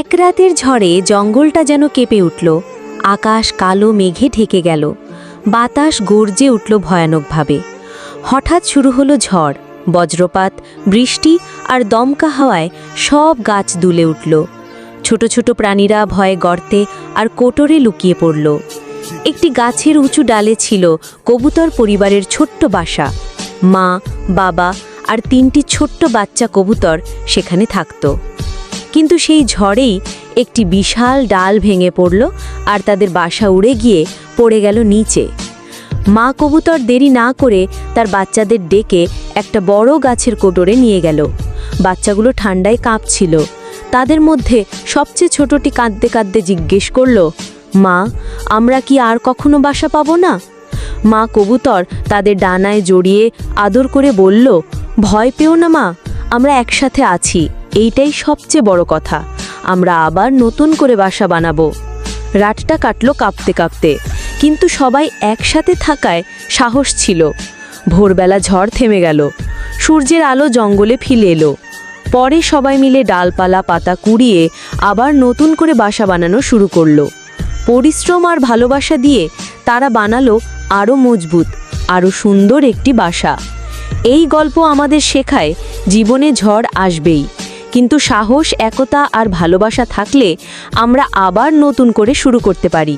এক রাতের ঝড়ে জঙ্গলটা যেন কেঁপে উঠল। আকাশ কালো মেঘে ঢেকে গেল। বাতাস গর্জে উঠল ভয়ানকভাবে। হঠাৎ শুরু হলো ঝড়, বজ্রপাত, বৃষ্টি আর দমকা হাওয়ায় সব গাছ দুলে উঠল। ছোট ছোট প্রাণীরা ভয়ে গর্তে আর কোটরে লুকিয়ে পড়ল। একটি গাছের উঁচু ডালে ছিল কবুতর পরিবারের ছোট্ট বাসা। মা, বাবা আর তিনটি ছোট্ট বাচ্চা কবুতর সেখানে থাকতো। কিন্তু সেই ঝড়েই একটি বিশাল ডাল ভেঙে পড়ল আর তাদের বাসা উড়ে গিয়ে পড়ে গেল নিচে। মা কবুতর দেরি না করে তার বাচ্চাদের ডেকে একটা বড় গাছের কোটরে নিয়ে গেল। বাচ্চাগুলো ঠান্ডায় কাঁপছিল। তাদের মধ্যে সবচেয়ে ছোটটি কাঁদতে কাঁদতে জিজ্ঞেস করল, মা, আমরা কি আর কখনো বাসা পাবো না? মা কবুতর তাদের ডানায় জড়িয়ে আদর করে বলল, ভয় পেও না মা, আমরা একসাথে আছি। এইটাই সবচেয়ে বড় কথা। আমরা আবার নতুন করে বাসা বানাবো। রাতটা কাটলো কাঁপতে কাঁপতে, কিন্তু সবাই একসাথে থাকায় সাহস ছিল। ভোরবেলা ঝড় থেমে গেল। সূর্যের আলো জঙ্গলে ফিলে এলো। পরে সবাই মিলে ডালপালা, পাতা কুড়িয়ে আবার নতুন করে বাসা বানানো শুরু করল। পরিশ্রম আর ভালোবাসা দিয়ে তারা বানালো আরও মজবুত আরও সুন্দর একটি বাসা। এই গল্প আমাদের শেখায় জীবনে ঝড় আসবেই। কিন্তু সাহস একতা আর ভালোবাসা থাকলে আমরা আবার নতুন করে শুরু করতে পারি।